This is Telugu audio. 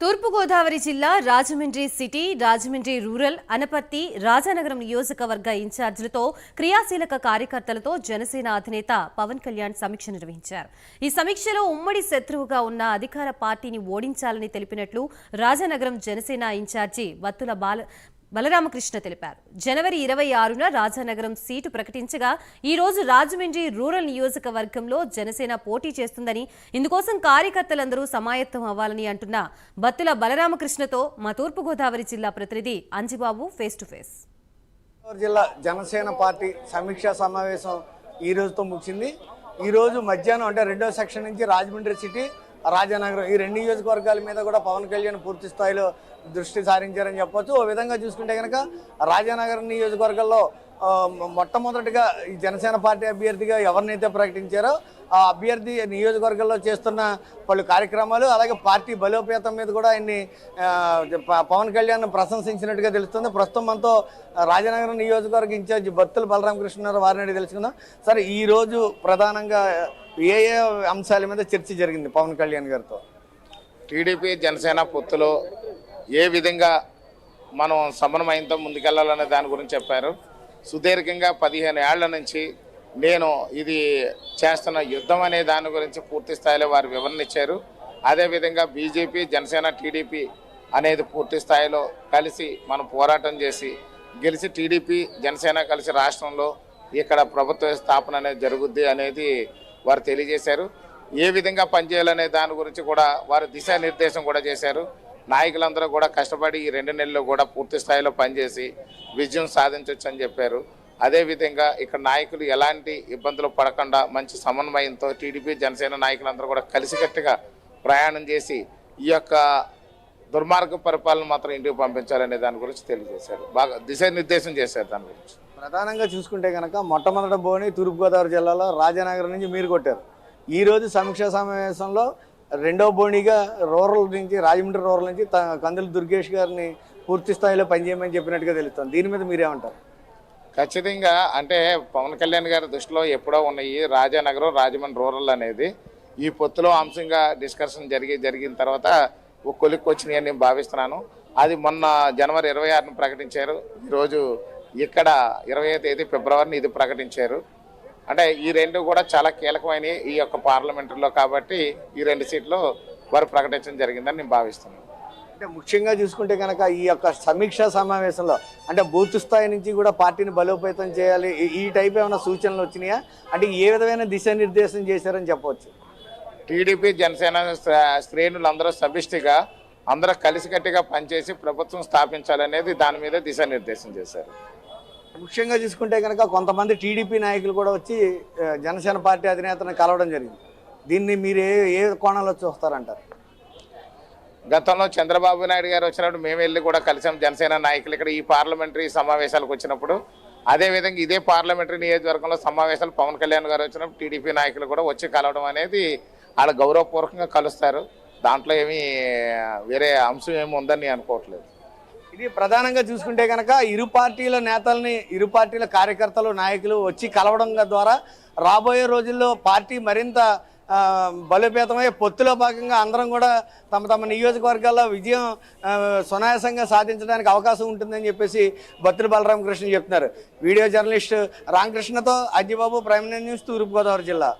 తూర్పుగోదావరి జిల్లా రాజమండ్రి సిటీ రాజమండ్రి రూరల్ అనపర్తి రాజానగరం నియోజకవర్గ ఇన్ఛార్జీలతో క్రియాశీలక కార్యకర్తలతో జనసేన అధినేత పవన్ కళ్యాణ్ సమీక్ష నిర్వహించారు. ఈ సమీక్షలో ఉమ్మడి శత్రువుగా ఉన్న అధికార పార్టీని ఓడించాలని తెలిపినట్లు రాజానగరం జనసేన ఇన్ఛార్జి వత్తుల బాల బలరామకృష్ణ తెలిపారు. జనవరి ఇరవై ఆరున రాజానగరం సీటు ప్రకటించగా ఈ రోజు రాజమండ్రి రూరల్ నియోజకవర్గంలో జనసేన పోటీ చేస్తుందని ఇందుకోసం కార్యకర్తలందరూ సమాయత్తం అవ్వాలని అంటున్న బత్తుల బలరామకృష్ణతో మా తూర్పుగోదావరి జిల్లా ప్రతినిధి అంజిబాబు ఫేస్ టు ఫేస్. జిల్లా జనసేన పార్టీ సమీక్షా సమావేశం ఈ రోజుతో ముగిసింది. ఈ రోజు మధ్యాహ్నం అంటే రెండో సెక్షన్ నుంచి రాజమండ్రి సిటీ రాజానగరం ఈ రెండు నియోజకవర్గాల మీద కూడా పవన్ కళ్యాణ్ పూర్తి స్థాయిలో దృష్టి సారించారని చెప్పొచ్చు. ఓ విధంగా చూసుకుంటే కనుక రాజానగరం నియోజకవర్గంలో మొట్టమొదటిగా ఈ జనసేన పార్టీ అభ్యర్థిగా ఎవరినైతే ప్రకటించారో ఆ అభ్యర్థి నియోజకవర్గంలో చేస్తున్న పలు కార్యక్రమాలు అలాగే పార్టీ బలోపేతం మీద కూడా ఆయన్ని పవన్ కళ్యాణ్ ప్రశంసించినట్టుగా తెలుస్తుంది. ప్రస్తుతం మనతో రాజనగరం నియోజకవర్గ ఇన్ఛార్జ్ బత్తుల బలరామకృష్ణారావు వారిని అడిగి తెలుసుకుందాం. సరే ఈరోజు ప్రధానంగా ఏ ఏ అంశాల మీద చర్చ జరిగింది పవన్ కళ్యాణ్ గారితో? టీడీపీ జనసేన పొత్తులో ఏ విధంగా మనం సమన్వయంతో ముందుకెళ్ళాలనే దాని గురించి చెప్పారు. సుదీర్ఘంగా పదిహేను ఏళ్ళ నుంచి నేను ఇది చేస్తున్న యుద్ధం అనే దాని గురించి పూర్తి స్థాయిలో వారు వివరణ ఇచ్చారు. అదేవిధంగా బీజేపీ జనసేన టీడీపీ అనేది పూర్తి స్థాయిలో కలిసి మనం పోరాటం చేసి గెలిచి టీడీపీ జనసేన కలిసి రాష్ట్రంలో ఇక్కడ ప్రభుత్వ స్థాపన అనేది జరుగుద్ది అనేది వారు తెలియజేశారు. ఏ విధంగా పనిచేయాలనే దాని గురించి కూడా వారు దిశానిర్దేశం కూడా చేశారు. నాయకులందరూ కూడా కష్టపడి ఈ రెండు నెలలు కూడా పూర్తి స్థాయిలో పనిచేసి విజయం సాధించవచ్చు అని చెప్పారు అదేవిధంగా ఇక్కడ నాయకులు ఎలాంటి ఇబ్బందులు పడకుండా మంచి సమన్వయంతో టీడీపీ జనసేన నాయకులందరూ కూడా కలిసికట్టుగా ప్రయాణం చేసి ఈ యొక్క దుర్మార్గ పరిపాలన మాత్రం ఇంటికి పంపించాలనే దాని గురించి తెలియజేశారు. బాగా దిశానిర్దేశం చేశారు దాని గురించి. ప్రధానంగా చూసుకుంటే కనుక మొట్టమొదటి బోని తూర్పుగోదావరి జిల్లాలో రాజనగరం నుంచి మీరు కొట్టారు. ఈరోజు సమీక్షా సమావేశంలో రెండో బోణిగా రూరల్ నుంచి రాజమండ్రి రూరల్ నుంచి కందులు కందుల దుర్గేష్ గారిని పూర్తి స్థాయిలో పనిచేయమని చెప్పినట్టుగా తెలుస్తుంది. దీని మీద మీరేమంటారు? ఖచ్చితంగా. అంటే పవన్ కళ్యాణ్ గారి దృష్టిలో ఎప్పుడో ఉన్నాయి రాజానగరం రాజమండ్రి రూరల్ అనేది ఈ పొత్తులో అంశంగా డిస్కషన్ జరిగి జరిగిన తర్వాత ఒక కొలిక్కి వచ్చినాయని నేను భావిస్తున్నాను. అది మొన్న జనవరి ఇరవై ఆరును ప్రకటించారు. ఈరోజు ఇక్కడ ఇరవై తేదీ ఫిబ్రవరిని ఇది ప్రకటించారు. అంటే ఈ రెండు కూడా చాలా కీలకమైనవి ఈ యొక్క పార్లమెంటులో కాబట్టి ఈ రెండు సీట్లు వారు ప్రకటించడం జరిగిందని నేను భావిస్తున్నాను. అంటే ముఖ్యంగా చూసుకుంటే కనుక ఈ యొక్క సమీక్షా సమావేశంలో అంటే బూత్ స్థాయి నుంచి కూడా పార్టీని బలోపేతం చేయాలి. ఈ- టైప్ ఏమైనా సూచనలు వచ్చినాయా? అంటే ఏ విధమైన దిశానిర్దేశం చేశారని చెప్పవచ్చు టీడీపీ జనసేన శ్రే- శ్రేణులందరూ సమిష్టిగా అందరూ కలిసికట్టుగా పనిచేసి ప్రభుత్వం స్థాపించాలనేది దాని మీద దిశానిర్దేశం చేశారు. ముఖ్యంగా చూసుకుంటే కనుక కొంతమంది టీడీపీ నాయకులు కూడా వచ్చి జనసేన పార్టీ అధినేతను కలవడం జరిగింది. దీన్ని మీరు ఏ ఏ కోణంలో చూస్తారంటారు? గతంలో చంద్రబాబు నాయుడు గారు వచ్చినప్పుడు మేము వెళ్ళి కూడా కలిసాం జనసేన నాయకులు ఇక్కడ ఈ పార్లమెంటరీ సమావేశాలకు వచ్చినప్పుడు. అదేవిధంగా ఇదే పార్లమెంటరీ నియోజకవర్గంలో సమావేశాలు పవన్ కళ్యాణ్ గారు వచ్చినప్పుడు టీడీపీ నాయకులు కూడా వచ్చి కలవడం అనేది వాళ్ళ గౌరవపూర్వకంగా కలుస్తారు. దాంట్లో ఏమీ వేరే అంశం ఏమి ఉందని నేను అనుకోవట్లేదు. ఇది ప్రధానంగా చూసుకుంటే కనుక ఇరు పార్టీల నేతల్ని ఇరు పార్టీల కార్యకర్తలు నాయకులు వచ్చి కలవడం ద్వారా రాబోయే రోజుల్లో పార్టీ మరింత బలోపేతమయ్యే బలోపేతమై పొత్తులో భాగంగా అందరం కూడా తమ తమ నియోజకవర్గాల్లో విజయం సునాయాసంగా సాధించడానికి అవకాశం ఉంటుందని చెప్పేసి బత్తుల బలరామకృష్ణ చెప్తున్నారు. వీడియో జర్నలిస్ట్ రామకృష్ణతో అజ్జిబాబు ప్రైమ్ న్యూస్ తూర్పుగోదావరి జిల్లా.